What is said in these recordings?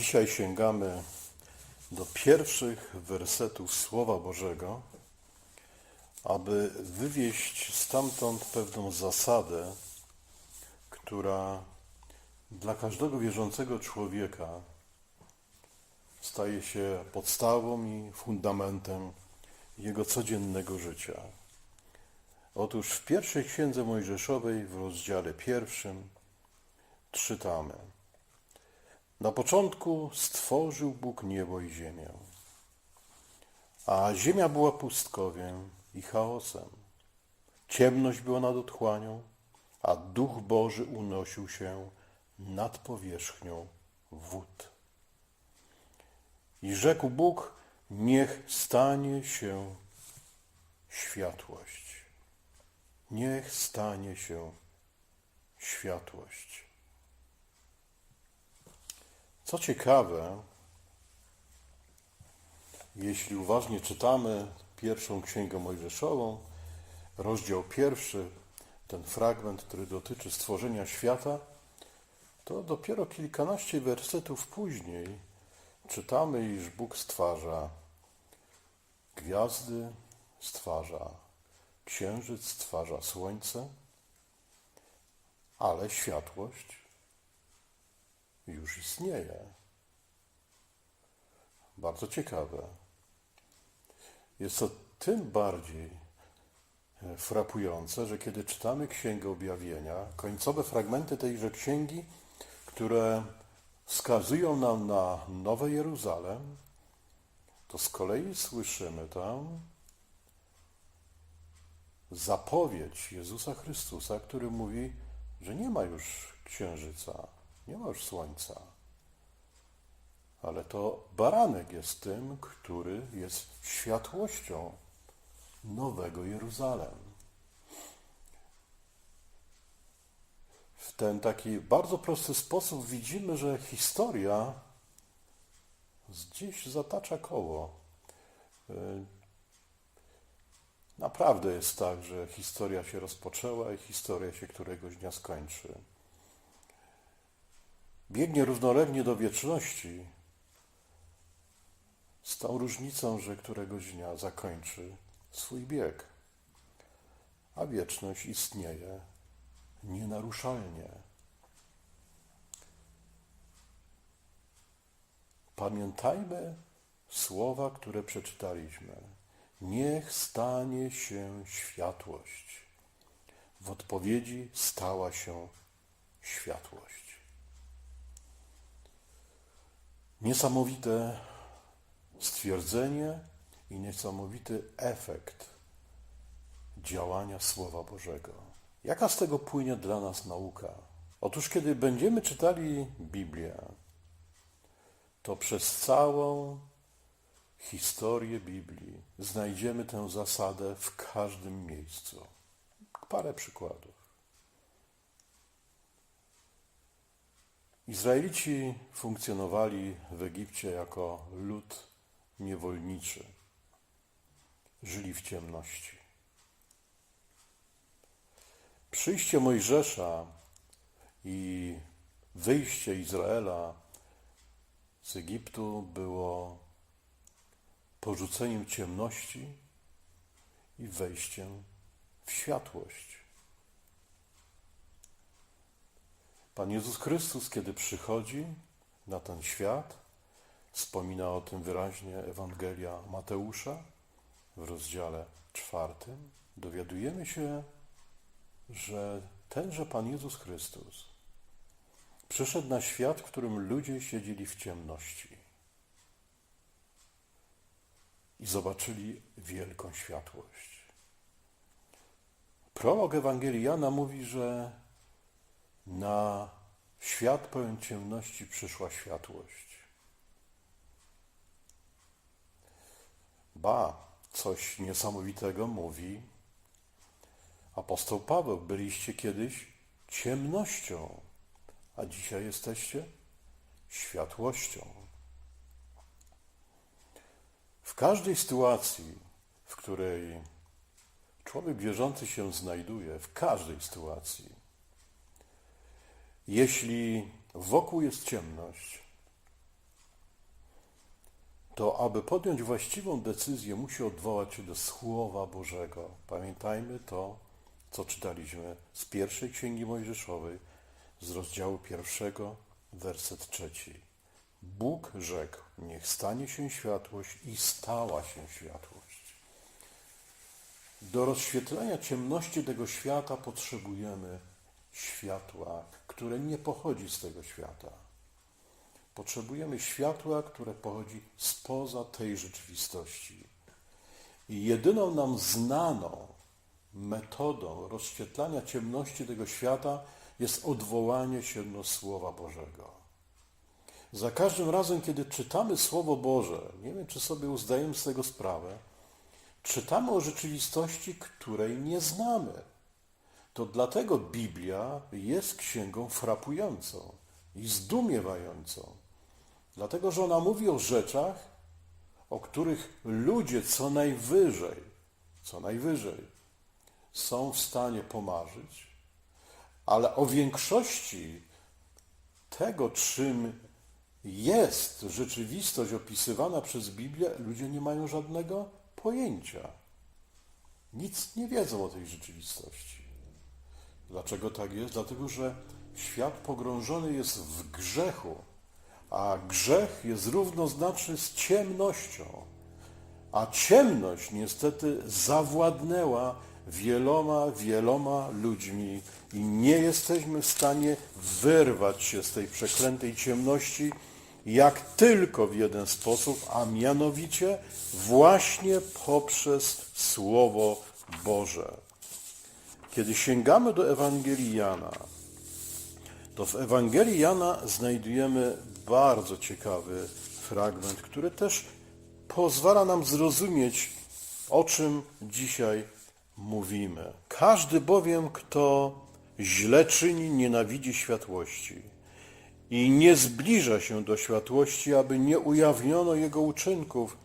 Dzisiaj sięgamy do pierwszych wersetów Słowa Bożego, aby wywieźć stamtąd pewną zasadę, która dla każdego wierzącego człowieka staje się podstawą i fundamentem jego codziennego życia. Otóż w pierwszej księdze Mojżeszowej, w rozdziale pierwszym, czytamy. Na początku stworzył Bóg niebo i ziemię, a ziemia była pustkowiem i chaosem. Ciemność była nad otchłanią, a Duch Boży unosił się nad powierzchnią wód. I rzekł Bóg, niech stanie się światłość. Niech stanie się światłość. Co ciekawe, jeśli uważnie czytamy pierwszą księgę Mojżeszową, rozdział pierwszy, ten fragment, który dotyczy stworzenia świata, to dopiero kilkanaście wersetów później czytamy, iż Bóg stwarza gwiazdy, stwarza księżyc, stwarza słońce, ale światłość już istnieje. Bardzo ciekawe. Jest to tym bardziej e, frapujące, że kiedy czytamy Księgę Objawienia, końcowe fragmenty tejże księgi, które wskazują nam na Nowe Jeruzalem, to z kolei słyszymy tam zapowiedź Jezusa Chrystusa, który mówi, że nie ma już księżyca, nie ma już słońca. Ale to baranek jest tym, który jest światłością nowego Jeruzalem. W ten taki bardzo prosty sposób widzimy, że historia gdzieś zatacza koło. Y, Naprawdę jest tak, że historia się rozpoczęła i historia się któregoś dnia skończy biegnie równolegnie do wieczności, z tą różnicą, że któregoś dnia zakończy swój bieg, a wieczność istnieje nienaruszalnie. Pamiętajmy słowa, które przeczytaliśmy. Niech stanie się światłość. W odpowiedzi stała się światłość. Niesamowite stwierdzenie i niesamowity efekt działania Słowa Bożego. Jaka z tego płynie dla nas nauka? Otóż, kiedy będziemy czytali Biblię, to przez całą historię Biblii znajdziemy tę zasadę w każdym miejscu. Parę przykładów. Izraelici funkcjonowali w Egipcie jako lud niewolniczy. Żyli w ciemności. Przyjście Mojżesza i wyjście Izraela z Egiptu było porzuceniem ciemności i wejściem w światłość. Pan Jezus Chrystus, kiedy przychodzi na ten świat, wspomina o tym wyraźnie Ewangelia Mateusza w rozdziale czwartym, dowiadujemy się, że tenże Pan Jezus Chrystus przyszedł na świat, w którym ludzie siedzieli w ciemności i zobaczyli wielką światłość. Prolog Ewangelii Jana mówi, że na świat pełen ciemności przyszła światłość. Ba, coś niesamowitego mówi apostoł Paweł. Byliście kiedyś ciemnością, a dzisiaj jesteście światłością. W każdej sytuacji, w której człowiek wierzący się znajduje, w każdej sytuacji, jeśli wokół jest ciemność, to aby podjąć właściwą decyzję, musi odwołać się do Słowa Bożego. Pamiętajmy to, co czytaliśmy z pierwszej Księgi Mojżeszowej, z rozdziału pierwszego, werset trzeci. Bóg rzekł, niech stanie się światłość i stała się światłość. Do rozświetlenia ciemności tego świata potrzebujemy światła, które nie pochodzi z tego świata. Potrzebujemy światła, które pochodzi spoza tej rzeczywistości. I jedyną nam znaną metodą rozświetlania ciemności tego świata jest odwołanie się do Słowa Bożego. Za każdym razem, kiedy czytamy Słowo Boże, nie wiem, czy sobie zdajemy z tego sprawę, czytamy o rzeczywistości, której nie znamy. To dlatego Biblia jest księgą frapującą i zdumiewającą. Dlatego, że ona mówi o rzeczach, o których ludzie co najwyżej, co najwyżej są w stanie pomarzyć, ale o większości tego, czym jest rzeczywistość opisywana przez Biblię, ludzie nie mają żadnego pojęcia. Nic nie wiedzą o tej rzeczywistości. Dlaczego tak jest? Dlatego, że świat pogrążony jest w grzechu, a grzech jest równoznaczny z ciemnością. A ciemność niestety zawładnęła wieloma, wieloma ludźmi i nie jesteśmy w stanie wyrwać się z tej przeklętej ciemności, jak tylko w jeden sposób, a mianowicie właśnie poprzez Słowo Boże. Kiedy sięgamy do Ewangelii Jana, to w Ewangelii Jana znajdujemy bardzo ciekawy fragment, który też pozwala nam zrozumieć, o czym dzisiaj mówimy. Każdy bowiem, kto źle czyni, nienawidzi światłości i nie zbliża się do światłości, aby nie ujawniono jego uczynków,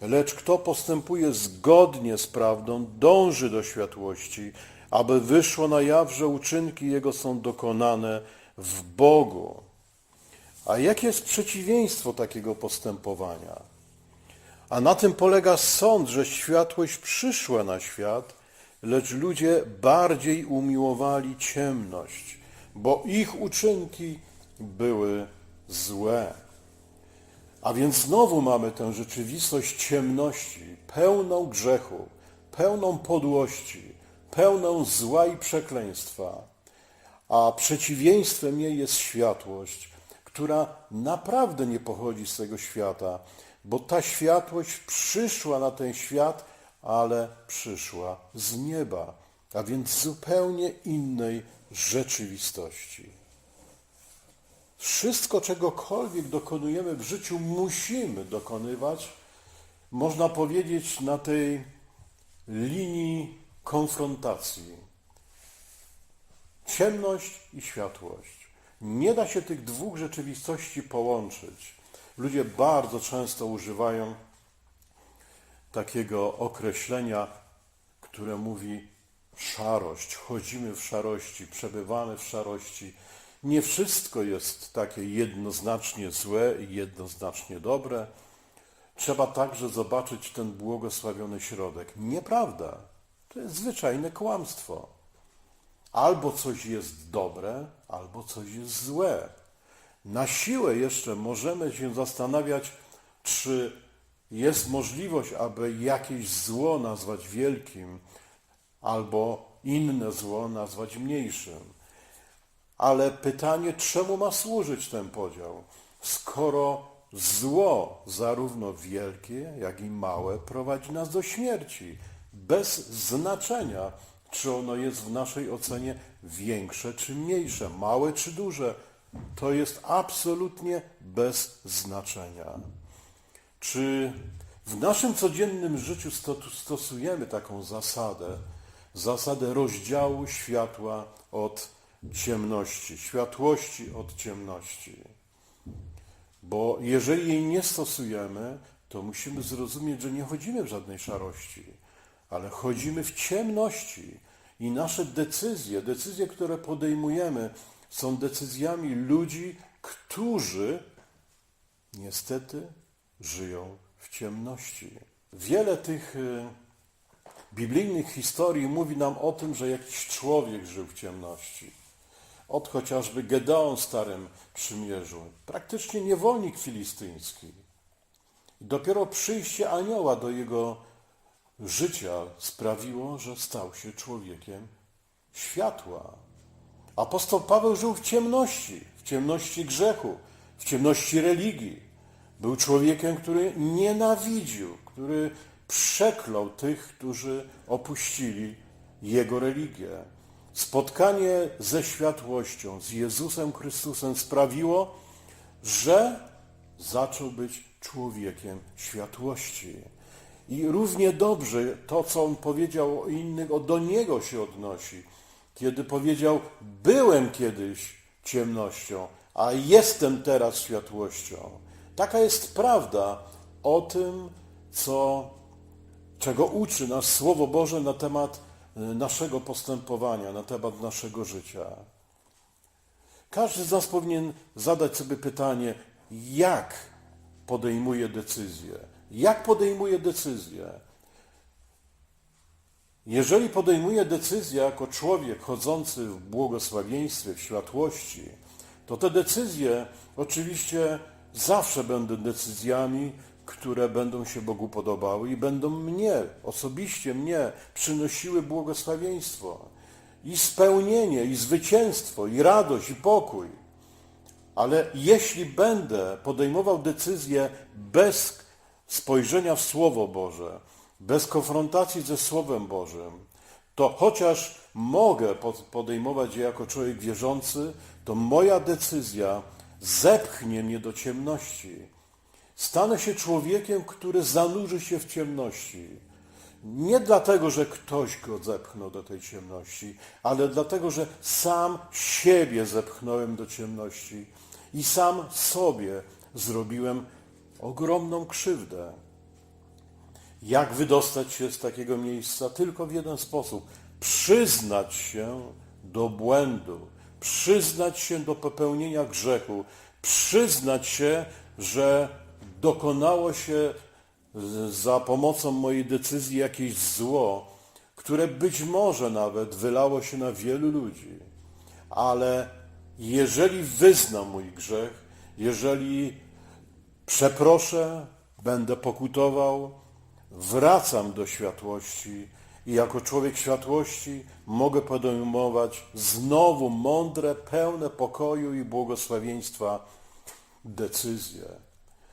lecz kto postępuje zgodnie z prawdą, dąży do światłości, aby wyszło na jaw, że uczynki jego są dokonane w Bogu. A jakie jest przeciwieństwo takiego postępowania? A na tym polega sąd, że światłość przyszła na świat, lecz ludzie bardziej umiłowali ciemność, bo ich uczynki były złe. A więc znowu mamy tę rzeczywistość ciemności, pełną grzechu, pełną podłości, pełną zła i przekleństwa. A przeciwieństwem jej jest światłość, która naprawdę nie pochodzi z tego świata, bo ta światłość przyszła na ten świat, ale przyszła z nieba, a więc z zupełnie innej rzeczywistości. Wszystko, czegokolwiek dokonujemy w życiu, musimy dokonywać, można powiedzieć, na tej linii konfrontacji. Ciemność i światłość. Nie da się tych dwóch rzeczywistości połączyć. Ludzie bardzo często używają takiego określenia, które mówi szarość. Chodzimy w szarości, przebywamy w szarości. Nie wszystko jest takie jednoznacznie złe i jednoznacznie dobre. Trzeba także zobaczyć ten błogosławiony środek. Nieprawda. To jest zwyczajne kłamstwo. Albo coś jest dobre, albo coś jest złe. Na siłę jeszcze możemy się zastanawiać, czy jest możliwość, aby jakieś zło nazwać wielkim, albo inne zło nazwać mniejszym. Ale pytanie, czemu ma służyć ten podział, skoro zło, zarówno wielkie, jak i małe, prowadzi nas do śmierci, bez znaczenia, czy ono jest w naszej ocenie większe czy mniejsze, małe czy duże. To jest absolutnie bez znaczenia. Czy w naszym codziennym życiu stosujemy taką zasadę, zasadę rozdziału światła od ciemności, światłości od ciemności? Bo jeżeli jej nie stosujemy, to musimy zrozumieć, że nie chodzimy w żadnej szarości, ale chodzimy w ciemności. I nasze decyzje, decyzje, które podejmujemy, są decyzjami ludzi, którzy niestety żyją w ciemności. Wiele tych y, biblijnych historii mówi nam o tym, że jakiś człowiek żył w ciemności. Od chociażby Gedeon w Starym Przymierzu, praktycznie niewolnik filistyński. Dopiero przyjście anioła do jego życia sprawiło, że stał się człowiekiem światła. Apostoł Paweł żył w ciemności, w ciemności grzechu, w ciemności religii. Był człowiekiem, który nienawidził, który przeklął tych, którzy opuścili jego religię. Spotkanie ze światłością, z Jezusem Chrystusem sprawiło, że zaczął być człowiekiem światłości. I równie dobrze to, co on powiedział o innych, do niego się odnosi. Kiedy powiedział, byłem kiedyś ciemnością, a jestem teraz światłością. Taka jest prawda o tym, co, czego uczy nas Słowo Boże na temat y, naszego postępowania, na temat naszego życia. Każdy z nas powinien zadać sobie pytanie, jak podejmuje decyzję. Jak podejmuje decyzję? Jeżeli podejmuje decyzję jako człowiek chodzący w błogosławieństwie, w światłości, to te decyzje oczywiście zawsze będą decyzjami, które będą się Bogu podobały i będą mnie, osobiście mnie, przynosiły błogosławieństwo i spełnienie, i zwycięstwo, i radość, i pokój. Ale jeśli będę podejmował decyzje bez spojrzenia w Słowo Boże, bez konfrontacji ze Słowem Bożym, to chociaż mogę podejmować je jako człowiek wierzący, to moja decyzja zepchnie mnie do ciemności. Stanę się człowiekiem, który zanurzy się w ciemności. Nie dlatego, że ktoś go zepchnął do tej ciemności, ale dlatego, że sam siebie zepchnąłem do ciemności i sam sobie zrobiłem ogromną krzywdę. Jak wydostać się z takiego miejsca? Tylko w jeden sposób: przyznać się do błędu, przyznać się do popełnienia grzechu, przyznać się, że dokonało się za pomocą mojej decyzji jakieś zło, które być może nawet wylało się na wielu ludzi. Ale jeżeli wyznam mój grzech, jeżeli przeproszę, będę pokutował, wracam do światłości i jako człowiek światłości mogę podejmować znowu mądre, pełne pokoju i błogosławieństwa decyzje.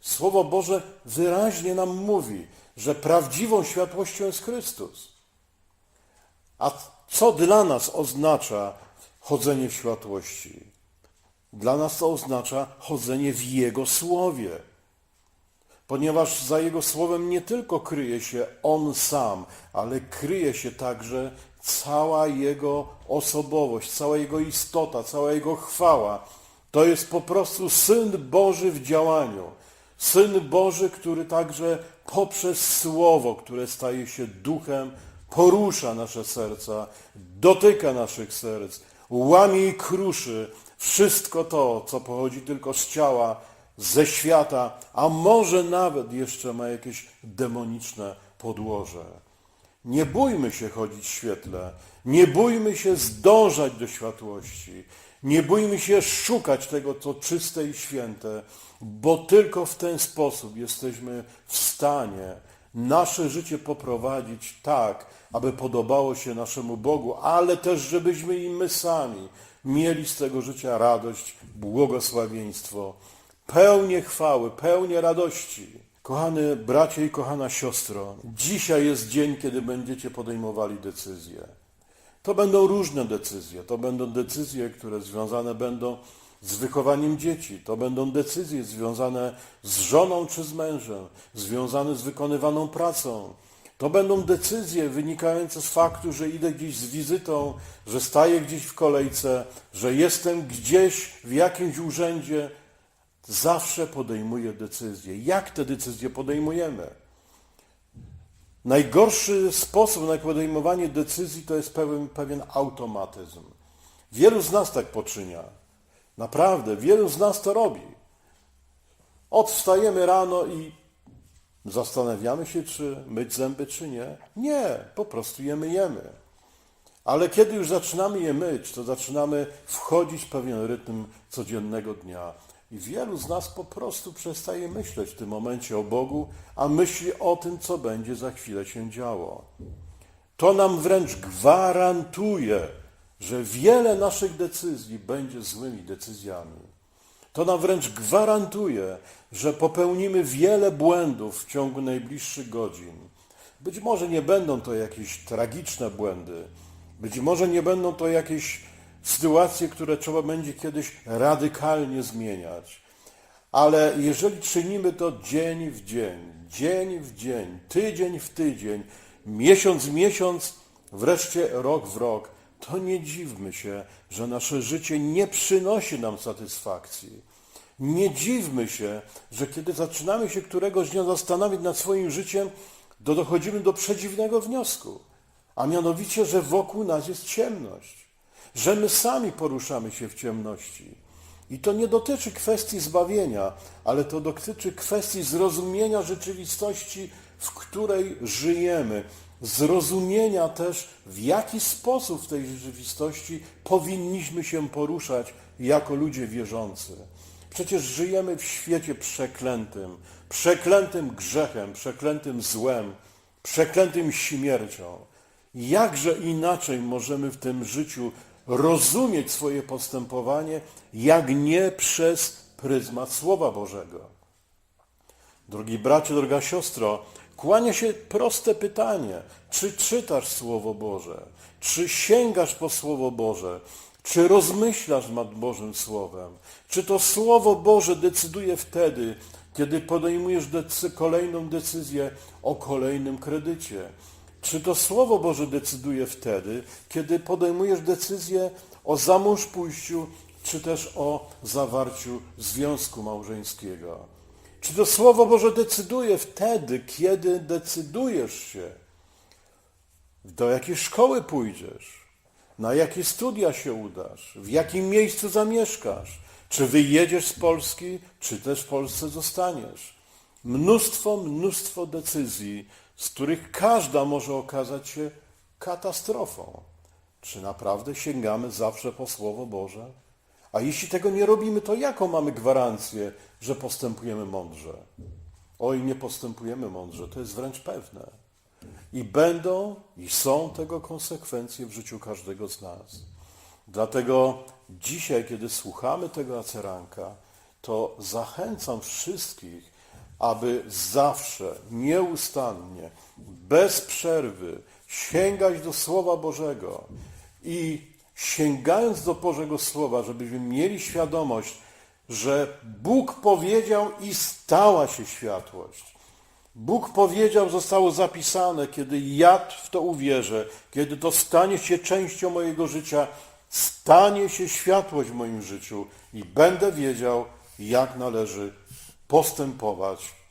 Słowo Boże wyraźnie nam mówi, że prawdziwą światłością jest Chrystus. A co dla nas oznacza chodzenie w światłości? Dla nas to oznacza chodzenie w Jego Słowie ponieważ za Jego słowem nie tylko kryje się On sam, ale kryje się także cała Jego osobowość, cała Jego istota, cała Jego chwała. To jest po prostu Syn Boży w działaniu. Syn Boży, który także poprzez Słowo, które staje się duchem, porusza nasze serca, dotyka naszych serc, łamie i kruszy wszystko to, co pochodzi tylko z ciała, ze świata, a może nawet jeszcze ma jakieś demoniczne podłoże. Nie bójmy się chodzić w świetle, nie bójmy się zdążać do światłości, nie bójmy się szukać tego, co czyste i święte, bo tylko w ten sposób jesteśmy w stanie nasze życie poprowadzić tak, aby podobało się naszemu Bogu, ale też, żebyśmy i my sami mieli z tego życia radość, błogosławieństwo pełnię chwały, pełnię radości. Kochany bracie i kochana siostro, dzisiaj jest dzień, kiedy będziecie podejmowali decyzje. To będą różne decyzje. To będą decyzje, które związane będą z wychowaniem dzieci. To będą decyzje związane z żoną czy z mężem, związane z wykonywaną pracą. To będą decyzje wynikające z faktu, że idę gdzieś z wizytą, że staję gdzieś w kolejce, że jestem gdzieś w jakimś urzędzie, zawsze podejmuje decyzje. Jak te decyzje podejmujemy? Najgorszy sposób na podejmowanie decyzji to jest pewien, pewien automatyzm. Wielu z nas tak poczynia. Naprawdę, wielu z nas to robi. Odwstajemy rano i Zastanawiamy się, czy myć zęby, czy nie. Nie, po prostu je myjemy. Ale kiedy już zaczynamy je myć, to zaczynamy wchodzić w pewien rytm codziennego dnia. I wielu z nas po prostu przestaje myśleć w tym momencie o Bogu, a myśli o tym, co będzie za chwilę się działo. To nam wręcz gwarantuje, że wiele naszych decyzji będzie złymi decyzjami. To nam wręcz gwarantuje, że popełnimy wiele błędów w ciągu najbliższych godzin. Być może nie będą to jakieś tragiczne błędy, być może nie będą to jakieś sytuacje, które trzeba będzie kiedyś radykalnie zmieniać. Ale jeżeli czynimy to dzień w dzień, dzień w dzień, tydzień w tydzień, miesiąc w miesiąc, wreszcie rok w rok, to nie dziwmy się, że nasze życie nie przynosi nam satysfakcji. Nie dziwmy się, że kiedy zaczynamy się któregoś dnia zastanawiać nad swoim życiem, to dochodzimy do przedziwnego wniosku, a mianowicie, że wokół nas jest ciemność, że my sami poruszamy się w ciemności. I to nie dotyczy kwestii zbawienia, ale to dotyczy kwestii zrozumienia rzeczywistości, w której żyjemy, zrozumienia też, w jaki sposób w tej rzeczywistości powinniśmy się poruszać jako ludzie wierzący. Przecież żyjemy w świecie przeklętym, przeklętym grzechem, przeklętym złem, przeklętym śmiercią. Jakże inaczej możemy w tym życiu rozumieć swoje postępowanie, jak nie przez pryzmat Słowa Bożego? Drogi bracie, droga siostro, kłania się proste pytanie: czy czytasz Słowo Boże? Czy sięgasz po Słowo Boże? Czy rozmyślasz nad Bożym Słowem? Czy to Słowo Boże decyduje wtedy, kiedy podejmujesz decy- kolejną decyzję o kolejnym kredycie? Czy to Słowo Boże decyduje wtedy, kiedy podejmujesz decyzję o zamąż pójściu, czy też o zawarciu związku małżeńskiego? Czy to Słowo Boże decyduje wtedy, kiedy decydujesz się, do jakiej szkoły pójdziesz, na jakie studia się udasz, w jakim miejscu zamieszkasz, czy wyjedziesz z Polski, czy też w Polsce zostaniesz? Mnóstwo, mnóstwo decyzji, z których każda może okazać się katastrofą. Czy naprawdę sięgamy zawsze po Słowo Boże? A jeśli tego nie robimy, to jaką mamy gwarancję, że postępujemy mądrze? Oj, nie postępujemy mądrze, to jest wręcz pewne. I będą i są tego konsekwencje w życiu każdego z nas. Dlatego dzisiaj, kiedy słuchamy tego aceranka, to zachęcam wszystkich, aby zawsze, nieustannie, bez przerwy sięgać do Słowa Bożego i sięgając do Bożego Słowa, żebyśmy mieli świadomość, że Bóg powiedział i stała się światłość. Bóg powiedział, zostało zapisane, kiedy ja w to uwierzę, kiedy to stanie się częścią mojego życia, stanie się światłość w moim życiu i będę wiedział, jak należy postępować